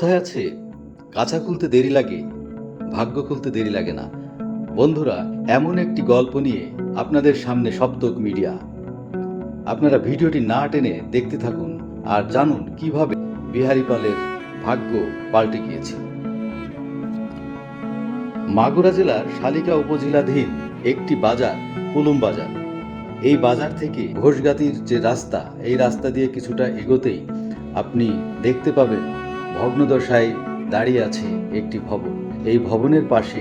কথায় আছে, কাঁচা খুলতে দেরি লাগে, ভাগ্য খুলতে দেরি লাগে না। বন্ধুরা, এমন একটি গল্প নিয়ে আপনাদের সামনে সপ্তক মিডিয়া। আপনারা ভিডিওটি না টেনে দেখতে থাকুন আর জানুন কীভাবে বিহারি পালের ভাগ্য পাল্টে গিয়েছিল মাগুরা জেলার শালিকা উপজেলাধীন একটি বাজার, পুলুম বাজার। এই বাজার থেকে ঘোষগাতির যে রাস্তা, এই রাস্তা দিয়ে কিছুটা এগোতেই আপনি দেখতে পাবেন ভগ্নদশায় দাঁড়িয়ে আছে একটি ভবন। এই ভবনের পাশে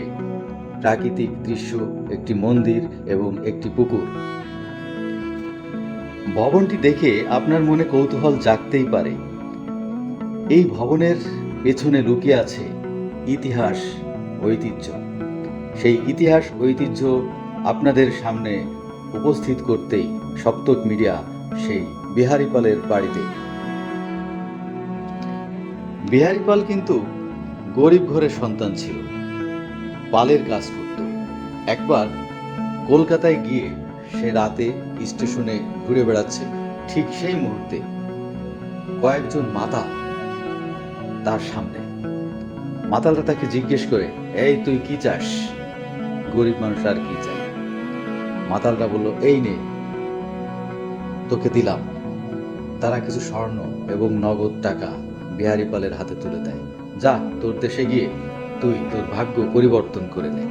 প্রাকৃতিক দৃশ্য, একটি মন্দির এবং একটি পুকুর। ভবনটি দেখে আপনার মনে কৌতূহল জাগতেই পারে। এই ভবনের পেছনে লুকিয়ে আছে ইতিহাস, ঐতিহ্য। সেই ইতিহাস, ঐতিহ্য আপনাদের সামনে উপস্থিত করতেই সপ্তক মিডিয়া সেই বিহারিপালের বাড়িতে বিহারিপাল কিন্তু গরিব ঘরের সন্তান ছিল। পালের কাজ করত। একবার কলকাতায় গিয়ে সে রাতে স্টেশনে ঘুরে বেড়াচ্ছে ঠিক সেই মুহূর্তে কয়েকজন মাতা তার সামনে। মাতালরা তাকে জিজ্ঞেস করে, এই, তুই কি চাস? গরিব মানুষ আর কি চাই? মাতালরা বলল, এই নে, তোকে দিলাম। তারা কিছু স্বর্ণ এবং নগদ টাকা বিহারি পালের হাতে তুলে দেয়। যা তোর দেশে গিয়ে তুই তোর ভাগ্য পরিবর্তন করে নে।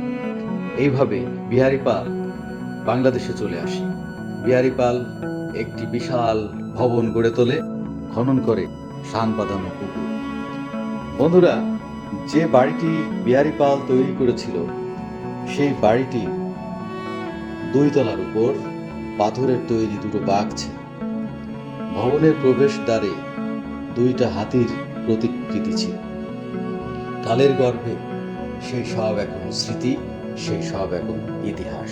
এইভাবে বিহারি পাল বাংলাদেশে চলে আসে। বিহারি পাল একটি বিশাল ভবন গড়ে তোলে, খনন করে শান বাঁধানো পুকুর। বন্ধুরা, যে বাড়িটি বিহারি পাল তৈরি করেছিল, সেই বাড়িটি দুই তলার উপর পাথরের তৈরি দুটো বাঘ ভবনের প্রবেশ দ্বারে দুইটা হাতির প্রতিকৃতি ছিল। কালের গর্ভে সেই সব এখন স্মৃতি, সেই সব এখন ইতিহাস।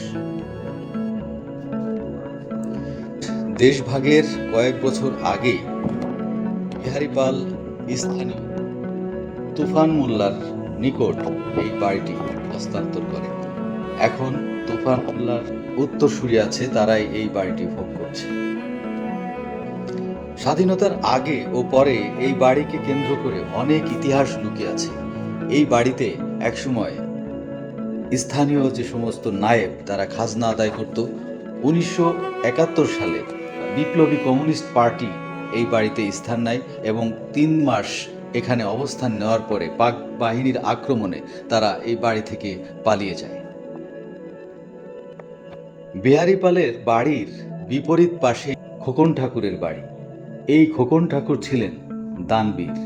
দেশভাগের কয়েক বছর আগে বিহারিপাল স্থানীয় তুফান মোল্লার নিকট এই বাড়িটি হস্তান্তর করে। এখন তুফান মোল্লার উত্তরসূরি আছে, তারাই এই বাড়িটি ভোগ করছে। স্বাধীনতার আগে ও পরে এই বাড়িকে কেন্দ্র করে অনেক ইতিহাস লুকিয়ে আছে। এই বাড়িতে একসময় স্থানীয় যে সমস্ত নায়েব তারা খাজনা আদায় করত, উনিশশো একাত্তর সালে বিপ্লবী কমিউনিস্ট পার্টি এই বাড়িতে স্থান নেয় এবং তিন মাস এখানে অবস্থান নেওয়ার পরে পাক বাহিনীর আক্রমণে তারা এই বাড়ি থেকে পালিয়ে যায়। বিহারিপালের বাড়ির বিপরীত পাশে খোকন ঠাকুরের বাড়ি। এই খোকন ঠাকুর ছিলেন দানবীর।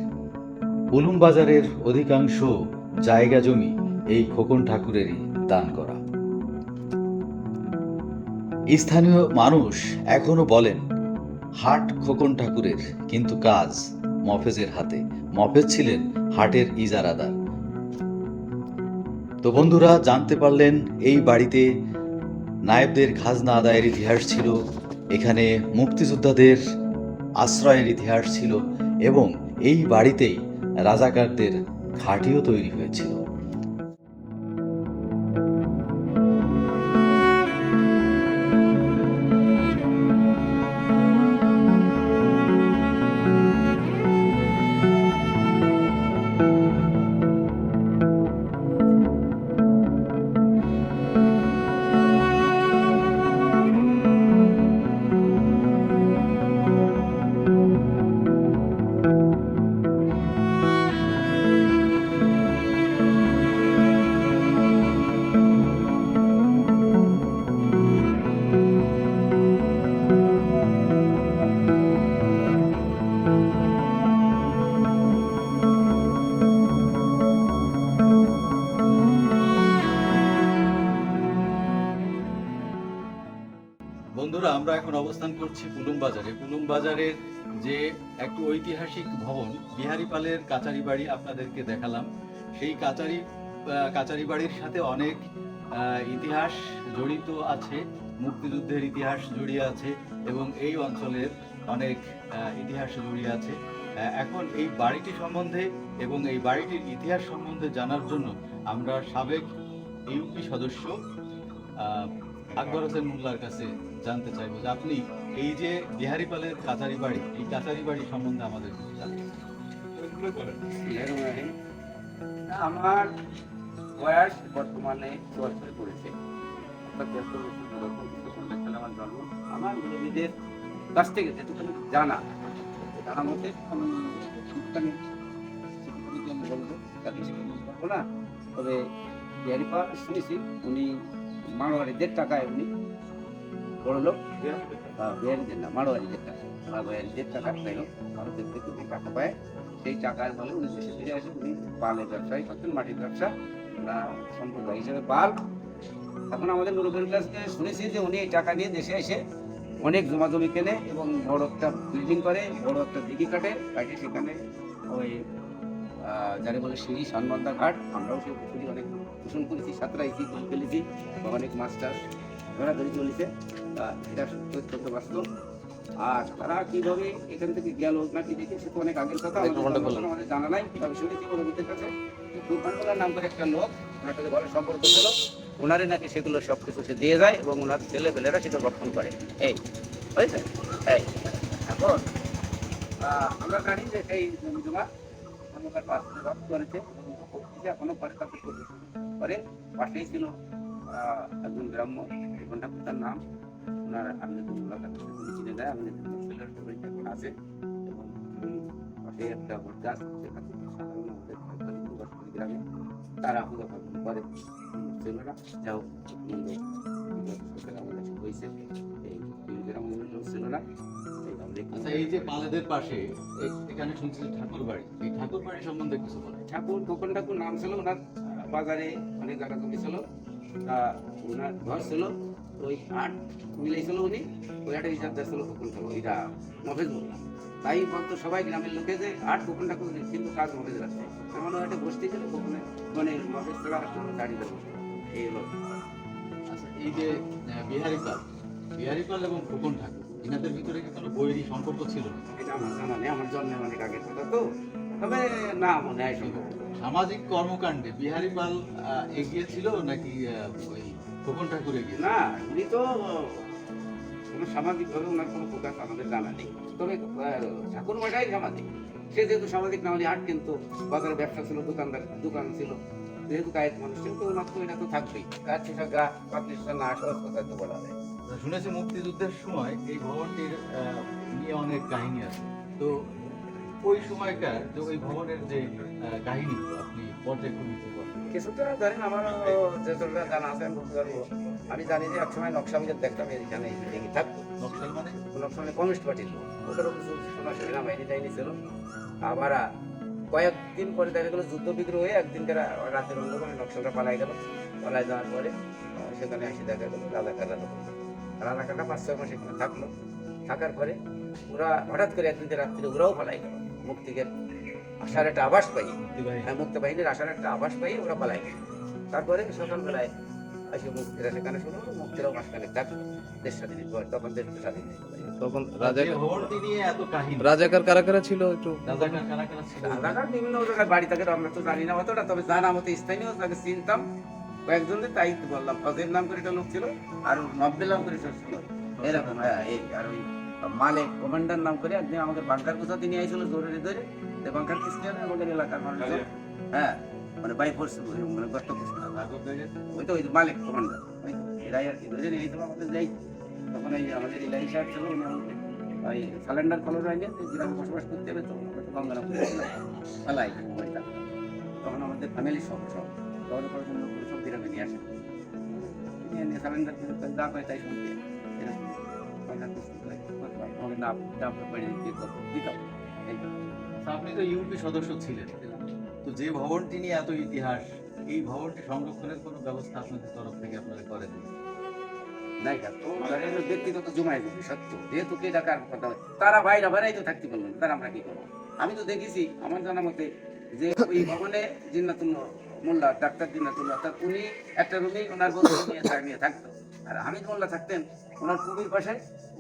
উলুম বাজারের অধিকাংশ জায়গা জমি এই খোকন ঠাকুরেরই দান করা। স্থানীয় মানুষ এখনও বলেন, হাট খোকন ঠাকুরের কিন্তু কাজ মফেজের হাতে। মফেজ ছিলেন হাটের ইজারাদার। তো বন্ধুরা, জানতে পারলেন, এই বাড়িতে নায়েবদের খাজনা আদায়ের ইতিহাস ছিল। এখানে মুক্তিযোদ্ধাদের আশ্রয়ের ইতিহাস ছিল এবং এই বাড়িতেই রাজাকারদের ঘাঁটিও তৈরি হয়েছিল। এখন অবস্থান করছি পুলুম বাজারে পুলুম বাজারের যে একটু ঐতিহাসিক ভবন বিহারি পালের কাচারি বাড়ি আপনাদেরকে দেখালাম। সেই কাচারি কাচারি বাড়ির সাথে অনেক ইতিহাস জড়িত আছে, মুক্তিযুদ্ধের ইতিহাস জড়িয়ে আছে এবং এই অঞ্চলের অনেক ইতিহাস জড়িয়ে আছে। এখন এই বাড়িটি সম্বন্ধে এবং এই বাড়িটির ইতিহাস সম্বন্ধে জানার জন্য আমরা সাবেক ইউপি সদস্য আকবর হোসেন মোল্লার কাছে জানতে চাইব যে আপনি এই যে বিহারিপালের কাচারি বাড়ি এই কাচারি বাড়ি সম্বন্ধে আমাদের কিছু জানেন আমার বয়স বর্তমানে চুয়াত্তর যখন আমার জন্ম। আমার মুরব্বীদের কাছ থেকে যেটুকুনি জানা আমি সেটুকুনি আমি বলব? বলব না। তবে বিহারিপা শুনেছি উনি মারোয়ারিদের টাকায় উনি বড় লোক বিহারিদের না মারোয়ারিদের টাকা মারোয়ারিদের টাকা যাই ভারতের থেকে উনি টাকা পায় সেই টাকার বলে উনি দেশে ফিরে উনি পালের ব্যবসায়ী করতেন মাটির ব্যবসা ওরা সম্প্রদায় হিসেবে পাল এখন আমাদের মুরব্বীর কাছ থেকে শুনেছি যে উনি এই টাকা নিয়ে দেশে এসে অনেক জমা জমি কেনে এবং বড় একটা বিল্ডিং করে বড় একটা দিঘি কাটে কাটে সেখানে ওই যারা বলে সিঁড়ি সানবন্দা ঘাট আমরাও সেই পুকুরি অনেক পোষণ করেছি সাঁতরাইছি গোল ফেলেছি অনেক মাছ ধরা ধরে চলেছে এটা সত্য অত্যন্ত বাস্তব আর তারা কীভাবে এখান থেকে গেল নাকি দেখে সে তো অনেক আগের কথা। আমাদের জানা নাই তবে শুনেছি মুরব্বীদের কাছে তুফানুল্লাহ নাম করে একটা লোক ওনার সাথে সম্পর্ক ছিল। ওনারে নাকি সেগুলো সব কিছু সে দিয়ে যায় এবং ওনার ছেলে পেলেরা সেটা রক্ষণ করে। এই বুঝেছেন এই এখন আমরা জানি যে এই জমি জমা অন্ধকার পাশ থেকে করেছে এখনও পাশে কাছে করে। পাশেই ছিল একজন গ্রাম্য জীবন ঠাকুর তার নাম ওনার উনি চিনে দেয় সবাই আছে। এবং উম, একটা বট গাছ সেখান থেকে সাধারণ আমাদের গ্রামে তারা পূজা পার্বণ করে ছেলেরা যাও আমাদের হয়েছে এই এই গ্রামের লোক ছিল না এই আমাদের আচ্ছা এই যে পালেদের পাশে এখানে শুনছি ঠাকুর বাড়ি এই ঠাকুর বাড়ি সম্বন্ধে কিছু ঠাকুর খোকন ঠাকুর নাম ছিল ওনার বাজারে অনেক জায়গা জমি ছিল। তা ওনার ঘর ছিল। ওই আট মিলাইছিল উনি ওই হিসাব এটা মফেজ তাই বলতো সবাই গ্রামের লোকে যে আট কিন্তু কাজ মফেজ রাখছে এমন একটা বসতি ছিল মানে মফেজ ছাড়া কোনো দাঁড়িয়ে এই হলো। আচ্ছা এই যে আহ, বিহারীপাল বিহারীপাল এবং খোকন ঠাকুর এনাদের ভিতরে কি কোনো বৈরী সম্পর্ক ছিল না এটা আমার জানা নেই আমার জন্মের অনেক আগের কথা তো। তবে না মনে হয় সম্ভব সামাজিক কর্মকাণ্ডে বিহারীপাল আহ, এগিয়ে ছিল নাকি ওই খোকন ঠাকুর এগিয়ে না উনি তো কোনো সামাজিকভাবে ওনার কোনো প্রকাশ আমাদের জানা নেই। তবে ঠাকুর সামাজিক। সে যেহেতু সামাজিক না হলে আট কিন্তু বাজারে ব্যবসা ছিল দোকানদার দোকান ছিল। যেহেতু মানুষ কিন্তু ওনার তো এটা তো থাকবেই। তার সেটা গা পাতলি না সহজ কথা তো বলা যায়। শুনেছি মুক্তিযুদ্ধের সময় এই ভবনটির নিয়ে অনেক কাহিনী আছে। তো ওই সময়কার যে ওই ভবনের যে কাহিনীগুলো আপনি পর্যায়ক্রমিত কিছুটা জানেন আমার যতটা জানা আছে আমি বলতে পারব। আমি জানি যে এক সময় নকশা আমি দেখতাম এখানে দেখি থাকতো। নকশাল মানে? কোনো সময় কমিউনিস্ট পার্টির ওদেরও কিছু শোনা সেনা বাহিনী টাইনি ছিল। আবার কয়েকদিন পরে দেখা গেলো যুদ্ধ বিগ্রহ হয়ে একদিন তারা রাতের অন্ধকারে নকশালটা পালাই গেল। পালাই যাওয়ার পরে সেখানে এসে দেখা গেলো রাজাকাররা লোক রাজাকাররা পাঁচ ছয় মাস এখানে থাকল। থাকার পরে ওরা হঠাৎ করে একদিন রাত্রিরে ওরাও পালাই গেল। মুক্তিকে আসার একটা আভাস পাই। হ্যাঁ, মুক্ত বাহিনীর আসার একটা আভাস পাই ওরা পালাই গেল তারপরে সকালবেলায় এসে মুক্তিরা সেখানে শুরু হলো মুক্তিরাও থাকল দেশ স্বাধীনের পর তখন দেশ স্বাধীন তখন রাজাকার ভবনটি নিয়ে এত কাহিনী। রাজাকার কারা কারা ছিল একটু? রাজাকার বিভিন্ন জায়গায় বাড়ি থাকে আমরা তো জানি না অতটা তবে জানা মতো স্থানীয় তাকে চিনতাম। তাই বললাম ফজের নাম করে একটা লোক ছিল আর নব্বেল নাম করে ছিল। এরকম হ্যাঁ এই আর ওই মালিক কমান্ডার নাম করে একদিন আমাদের বাংকার কোথাও তিনি আইছিল জরুরি ধরে। যে বাংকার খ্রিস্টান আমাদের এলাকার মানুষজন হ্যাঁ মানে বাই ফোর্স মানে গর্ত। ওই তো ওই তো মালিক কমান্ডার এরাই আর কি ধরে নিয়ে যেতাম আমাদের যাই। তখন এই আমাদের ইলাই সাহেব ছিল উনি আমাকে ওই স্যালেন্ডার কলর আইনে গ্রামে বসবাস করতে হবে তো আমরা তো গঙ্গারাম পালাই তখন আমাদের ফ্যামিলি সব সব করার জন্য সব গ্রামে নিয়ে আসে। নিয়ে নিয়ে স্যালেন্ডার যা করে তাই শুনতে এরকম নাম নাম বাড়ি দিতে দিতাম এই আপনি তো ইউপি সদস্য ছিলেন। তো যে ভবনটি নিয়ে এত ইতিহাস, এই ভবনটি সংরক্ষণের কোনো ব্যবস্থা আপনাদের তরফ থেকে আপনারা করেন তারা ভাইরা ভাইরাই থাকতে তারা আমরা কি করব? আমি তো দেখেছি, আমার জানা মতে, যে ওই ভবনে জিন্নাতুল মোল্লা, ডাক্তার জিন্নাতুল্লাহ উনি একটা রুমেই ওনার থাক- নিয়ে থাকতো। আর হামিদ মোল্লা থাকতেন ওনার কুমির পাশে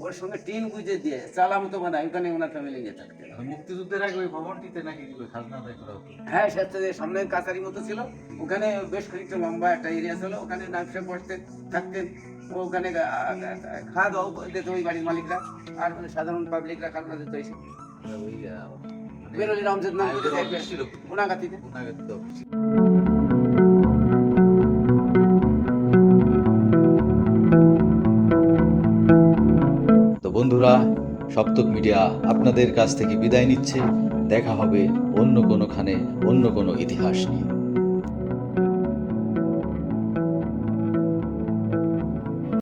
ওর সঙ্গে টিন গুঁজে দিয়ে চালা মতো বানায় ওখানে ওনার ফ্যামিলি নিয়ে থাকতেন। মুক্তিযুদ্ধের আগে ওই ভবনটিতে নাকি খাজনা করা হ্যাঁ সে সামনে কাছারি মতো ছিল ওখানে বেশ খানিকটা লম্বা একটা এরিয়া ছিল ওখানে ব্যবসা বসতেন থাকতেন। ওখানে খাওয়া দাওয়া দিত ওই বাড়ির মালিকরা আর মানে সাধারণ পাবলিকরা খাওয়া দিত এসে। ওই বেরোলি রামজাদ নাম গুণাগাতিতে সপ্তক মিডিয়া আপনাদের কাছ থেকে বিদায় নিচ্ছে। দেখা হবে অন্য কোনোখানে, অন্য কোনো ইতিহাস নিয়ে।